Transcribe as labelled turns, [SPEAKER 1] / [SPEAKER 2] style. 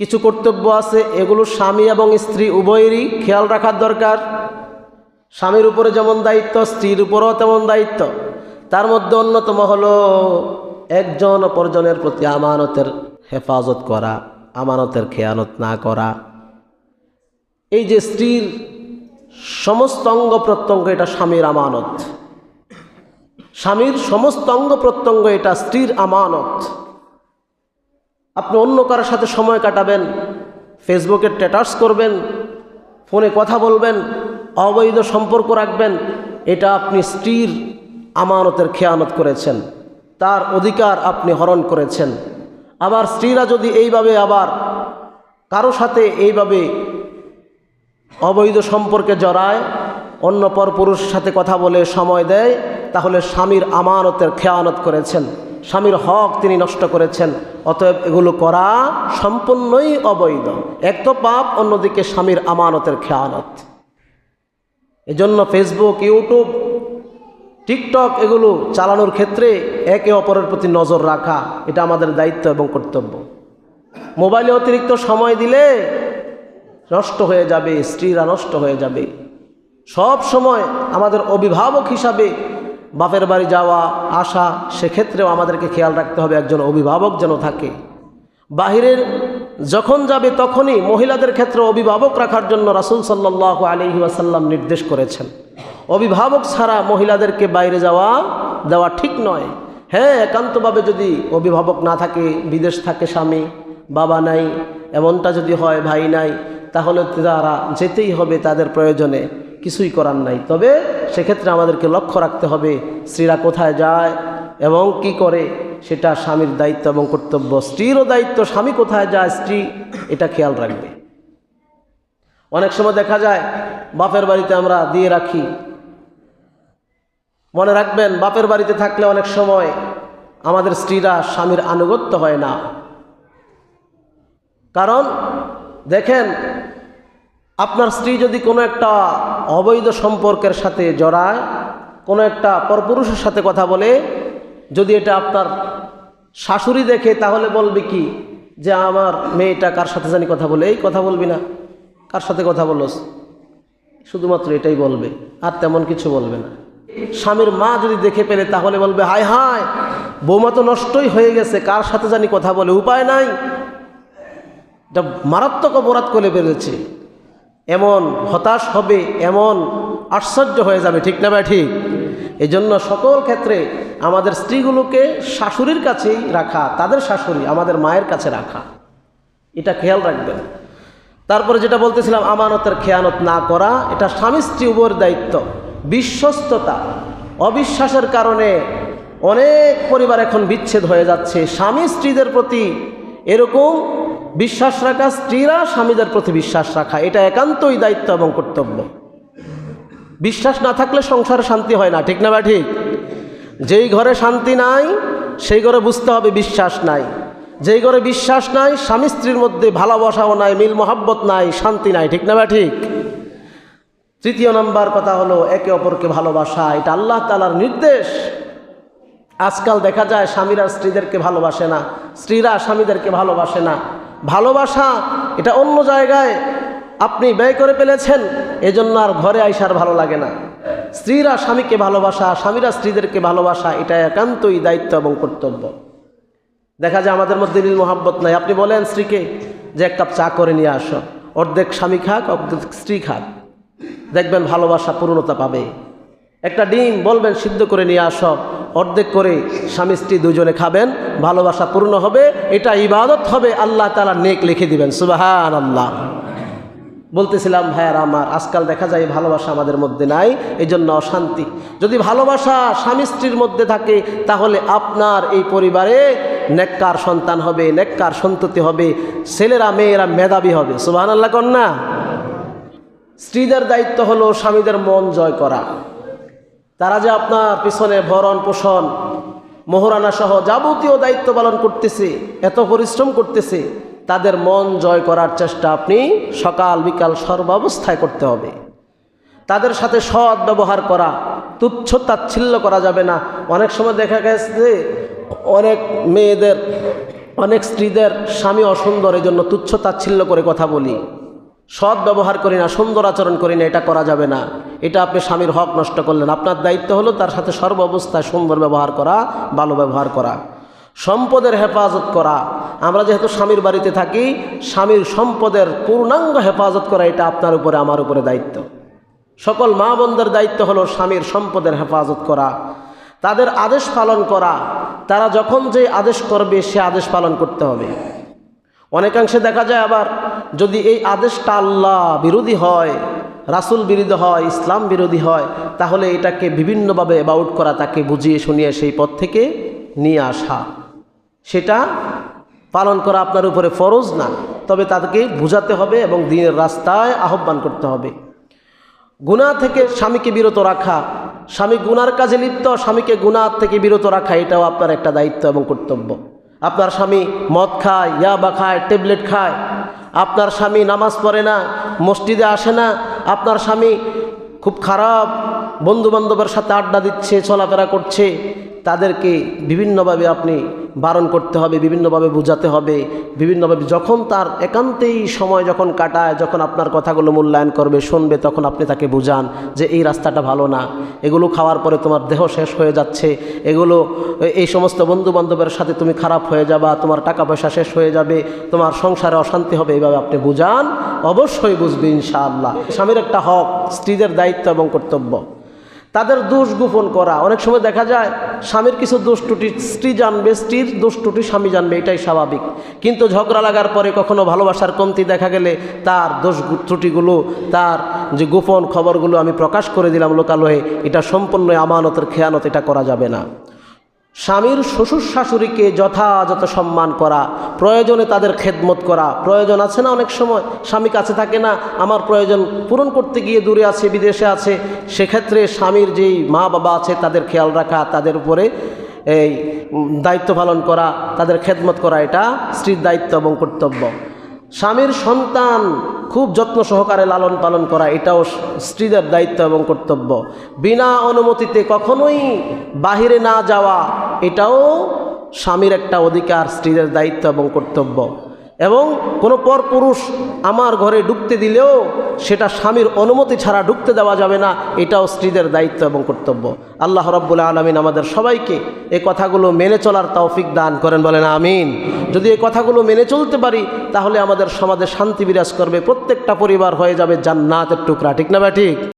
[SPEAKER 1] কিছু কর্তব্য আছে, এগুলো স্বামী এবং স্ত্রী উভয়েরই খেয়াল রাখার দরকার। স্বামীর উপরে যেমন দায়িত্ব, স্ত্রীর উপরেও তেমন দায়িত্ব। তার মধ্যে অন্যতম হলো একজন অপরজনের প্রতি আমানতের হেফাজত করা, আমানতের খেয়ানত না করা। এই যে স্ত্রীর সমস্ত অঙ্গ প্রত্যঙ্গ, এটা স্বামীর আমানত। স্বামীর সমস্ত অঙ্গ প্রত্যঙ্গ, এটা স্ত্রীর আমানত। আপনি অন্য কারোর সাথে সময় কাটাবেন ফেসবুকে স্ট্যাটাস করবেন, ফোনে কথা বলবেন, অবৈধ সম্পর্ক রাখবেন, এটা আপনি স্ত্রীর আমানতের খেয়ানত করেছেন, তার অধিকার আপনি হরণ করেছেন। আবার স্ত্রীরা যদি এইভাবে আবার কারও সাথে এইভাবে অবৈধ সম্পর্কে জড়ায়, অন্য পরপুরুষের সাথে কথা বলে সময় দেয়, তাহলে স্বামীর আমানতের খেয়ানত করেছেন। স্বামীর হক তিনি নষ্ট করেছেন, অতএব এগুলো করা সম্পূর্ণই অবৈধ। এক তো পাপ, অন্যদিকে স্বামীর আমানতের খেয়ানত। এজন্য ফেসবুক ইউটিউব টিকটক এগুলো চালানোর ক্ষেত্রে একে অপরের প্রতি নজর রাখা, এটা আমাদের দায়িত্ব এবং কর্তব্য। মোবাইলে অতিরিক্ত সময় দিলে নষ্ট হয়ে যাবে, স্ত্রীরা নষ্ট হয়ে যাবে। সব সময় আমাদের অভিভাবক হিসাবে বাপের বাড়ি যাওয়া, আসা, সেক্ষেত্রেও আমাদেরকে খেয়াল রাখতে হবে একজন অভিভাবক যেন থাকে। বাহিরের যখন যাবে তখনই মহিলাদের ক্ষেত্রে অভিভাবক রাখার জন্য রাসুল সাল্লাহ আলহি আসাল্লাম নির্দেশ করেছেন। অভিভাবক ছাড়া মহিলাদেরকে বাইরে যাওয়া, দেওয়া ঠিক নয়। হ্যাঁ একান্তভাবে যদি অভিভাবক না থাকে, বিদেশ থাকে স্বামী, বাবা নাই, এমনটা যদি হয়, ভাই নাই, তাহলে তারা যেতেই হবে তাদের প্রয়োজনে। কিছুই করার নাই। তবে সেক্ষেত্রে আমাদেরকে লক্ষ্য রাখতে হবে, স্ত্রীরা কোথায় যায় এবং কি করে, সেটা স্বামীর দায়িত্ব এবং কর্তব্য। স্ত্রীরও দায়িত্ব, স্বামী কোথায় যায়, স্ত্রী এটা খেয়াল রাখবে। অনেক সময় দেখা যায়, বাপের বাড়িতে আমরা দিয়ে রাখি। মনে রাখবেন, বাপের বাড়িতে থাকলে অনেক সময় আমাদের স্ত্রীরা স্বামীর আনুগত্য হয় না। কারণ, দেখেন আপনার স্ত্রী যদি কোনো একটা অবৈধ সম্পর্কের সাথে জড়ায়, কোনো একটা পরপুরুষের সাথে কথা বলে, যদি এটা আপনার শাশুড়ি দেখে, তাহলে বলবে কি? যে আমার মেয়েটা কার সাথে জানি কথা বলে? এই কথা বলবি না। কার সাথে কথা বলস? শুধুমাত্র এটাই বলবে, আর তেমন কিছু বলবে না। স্বামীর মা যদি দেখে পেলে, তাহলে বলবে, হায় হায়, বৌমা তো নষ্টই হয়ে গেছে, কার সাথে জানি কথা বলে? উপায় নাই। এটা মারাত্মক অপরাধ করে বেরোচ্ছে এমন হতাশ হবে, এমন আশ্চর্য হয়ে যাবে, ঠিক না ভাই, ঠিক? এই জন্য সকল ক্ষেত্রে আমাদের স্ত্রীগুলোকে শাশুড়ির কাছেই রাখা, তাদের শাশুড়ি আমাদের মায়ের কাছে রাখা, এটা খেয়াল রাখবেন। তারপরে যেটা বলতেছিলাম, আমানতের খেয়ানত না করা, এটা স্বামী স্ত্রী উভয়ের দায়িত্ব। বিশ্বস্ততা, অবিশ্বাসের কারণে অনেক পরিবার এখন বিচ্ছেদ হয়ে যাচ্ছে। স্বামী স্ত্রীদের প্রতি এরকম বিশ্বাস রাখা, স্ত্রীরা স্বামীদের প্রতি বিশ্বাস রাখা, এটা একান্তই দায়িত্ব এবং কর্তব্য। বিশ্বাস না থাকলে সংসারে শান্তি হয় না, ঠিক না বা ঠিক? যেই ঘরে শান্তি নাই, সেই ঘরে বুঝতে হবে বিশ্বাস নাই। যেই ঘরে বিশ্বাস নাই, স্বামী স্ত্রীর মধ্যে ভালোবাসাও নাই, মিল মোহাব্বত নাই, শান্তি নাই, ঠিক না বা ঠিক? তৃতীয় নম্বর কথা হলো, একে অপরকে ভালোবাসা, এটা আল্লাহ তালার নির্দেশ। আজকাল দেখা যায় স্বামীরা স্ত্রীদেরকে ভালোবাসে না, স্ত্রীরা স্বামীদেরকে ভালোবাসে না। ভালোবাসা, এটা অন্য জায়গায় আপনি ব্যয় করে ফেলেছেন, এজন্য আর ঘরে আইসার ভালো লাগে না। স্ত্রীরা স্বামীকে ভালোবাসা, স্বামীরা স্ত্রীদেরকে ভালোবাসা, এটা একান্তই দায়িত্ব এবং কর্তব্য। দেখা যায় আমাদের মধ্যে নীল মোহাব্বত নাই। আপনি বলেন স্ত্রীকে যে এক কাপ চা করে নিয়ে আসো। অর্ধেক স্বামী খাক, অর্ধেক স্ত্রী খাক। দেখবেন ভালোবাসা পূর্ণতা পাবে। একটা ডিম বলবেন, সিদ্ধ করে নিয়ে আসো। অর্ধেক করে স্বামী স্ত্রী দুজনে খাবেন, ভালোবাসা পূর্ণ হবে, এটা ইবাদত হবে, আল্লাহ তালা নেক লিখে দিবেন সুবাহান আল্লাহ বলতেছিলাম, ভাইয়ার আমার, আজকাল দেখা যায় ভালোবাসা আমাদের মধ্যে নাই এই জন্য অশান্তি। যদি ভালোবাসা স্বামী স্ত্রীর মধ্যে থাকে, তাহলে আপনার এই পরিবারে নেককার সন্তান হবে, নেককার সন্ততি হবে, ছেলেরা, মেয়েরা মেধাবী হবে। সুবাহান আল্লাহ কন্যা। স্ত্রীদের দায়িত্ব হলো স্বামীদের মন জয় করা। তারা যে আপনার পিছনে ভরণ পোষণ, মোহরানা সহ যাবতীয় দায়িত্ব পালন করতেছে, এত পরিশ্রম করতেছে, তাদের মন জয় করার চেষ্টা আপনি সকাল বিকাল সর্বাবস্থায় করতে হবে। তাদের সাথে সৎ ব্যবহার করা, তুচ্ছ তাচ্ছিল্য করা যাবে না। অনেক সময় দেখা গেছে যে অনেক মেয়েদের, অনেক স্ত্রীদের স্বামী অসুন্দর এই জন্য তুচ্ছ তাচ্ছিল্য করে কথা বলি। সৎ ব্যবহার করি না, সুন্দর আচরণ করি না, এটা করা যাবে না। এটা আপনি স্বামীর হক নষ্ট করলেন। আপনার দায়িত্ব হলো তার সাথে সর্ব অবস্থায় সুন্দর ব্যবহার করা, ভালো ব্যবহার করা। সম্পদের হেফাজত করা। আমরা যেহেতু স্বামীর বাড়িতে থাকি, স্বামীর সম্পদের পূর্ণাঙ্গ হেফাজত করা, এটা আপনার উপরে, আমার উপরে দায়িত্ব। সকল মা বোনদের দায়িত্ব হলো স্বামীর সম্পদের হেফাজত করা। তাদের আদেশ পালন করা। তারা যখন যে আদেশ করবে, সে আদেশ পালন করতে হবে। অনেকাংশে দেখা যায় আবার যদি এই আদেশটা আল্লাহ বিরোধী হয়, রাসুল বিরোধী হয়, ইসলাম বিরোধী হয়, তাহলে এটাকে বিভিন্নভাবে অ্যাবাউট করা, তাকে বুঝিয়ে শুনিয়ে সেই পথ থেকে নিয়ে আসা। সেটা পালন করা আপনার উপরে ফরজ না, তবে তাদেরকে বুঝাতে হবে এবং দিনের রাস্তায় আহ্বান করতে হবে। গুনাহ থেকে স্বামীকে বিরত রাখা, স্বামী গুনার কাজে লিপ্ত, স্বামীকে গুনার থেকে বিরত রাখা, এটাও আপনার একটা দায়িত্ব এবং কর্তব্য। আপনার স্বামী মদ খায়, ইয়াবা খায়, ট্যাবলেট খায় আপনার স্বামী নামাজ পড়ে না, মসজিদে আসে না, আপনার স্বামী খুব খারাপ, বন্ধুবান্ধবের সাথে আড্ডা দিচ্ছে, চলাফেরা করছে, তাদেরকে বিভিন্নভাবে আপনি বারণ করতে হবে, বিভিন্নভাবে বোঝাতে হবে। বিভিন্নভাবে যখন তার একান্তেই সময় যখন কাটায়, যখন আপনার কথাগুলো মূল্যায়ন করবে, শুনবে, তখন আপনি তাকে বুঝান যে এই রাস্তাটা ভালো না। এগুলো খাওয়ার পরে তোমার দেহ শেষ হয়ে যাচ্ছে। এগুলো, এই সমস্ত বন্ধু বান্ধবের সাথে তুমি খারাপ হয়ে যাবা, তোমার টাকা পয়সা শেষ হয়ে যাবে, তোমার সংসারে অশান্তি হবে, এইভাবে আপনি বুঝান। অবশ্যই বুঝবে ইনশাআল্লাহ। স্বামীর একটা হক, স্ত্রীদের দায়িত্ব এবং কর্তব্য। তাদের দোষ গোপন করা। অনেক সময় দেখা যায়, স্বামীর কিছু দোষ টুটি স্ত্রী জানবে, স্ত্রীর দোষ টুটি স্বামী জানবে, এটাই স্বাভাবিক। কিন্তু ঝগড়া লাগার পরে কখনো ভালোবাসার কমতি দেখা গেলে তার দোষ ত্রুটিগুলো, তার যে গোপন খবরগুলো আমি প্রকাশ করে দিলাম লোকালয়ে, এটা সম্পূর্ণ আমানতের খেয়ানত, এটা করা যাবে না। স্বামীর শ্বশুর শাশুড়িকে যথাযথ সম্মান করা, প্রয়োজনে তাদের খেদমত করা। প্রয়োজন আছে না অনেক সময়? স্বামী কাছে থাকে না, আমার প্রয়োজন পূরণ করতে গিয়ে দূরে আছে, বিদেশে আছে। সেক্ষেত্রে স্বামীর যেই মা বাবা আছে, তাদের খেয়াল রাখা, তাদের উপরে এই দায়িত্ব পালন করা, তাদের খেদমত করা, এটা স্ত্রীর দায়িত্ব এবং কর্তব্য। স্বামীর সন্তান খুব যত্ন সহকারে লালন পালন করা, এটাও স্ত্রীদের দায়িত্ব এবং কর্তব্য। বিনা অনুমতিতে কখনোই বাহিরে না যাওয়া, এটাও স্বামীর একটা অধিকার, স্ত্রীদের দায়িত্ব এবং কর্তব্য। এবং কোনো পরপুরুষ আমার ঘরে ঢুকতে দিলেও সেটা স্বামীর অনুমতি ছাড়া ঢুকতে দেওয়া যাবে না, এটাও স্ত্রীদের দায়িত্ব এবং কর্তব্য। আল্লাহ রব্বুল আলমিন আমাদের সবাইকে এই কথাগুলো মেনে চলার তৌফিক দান করেন, বলেন আমিন। যদি এই কথাগুলো মেনে চলতে পারি, তাহলে আমাদের সমাজে শান্তি বিরাজ করবে, প্রত্যেকটা পরিবার হয়ে যাবে জান্নাতের টুকরা, ঠিক না বা ঠিক।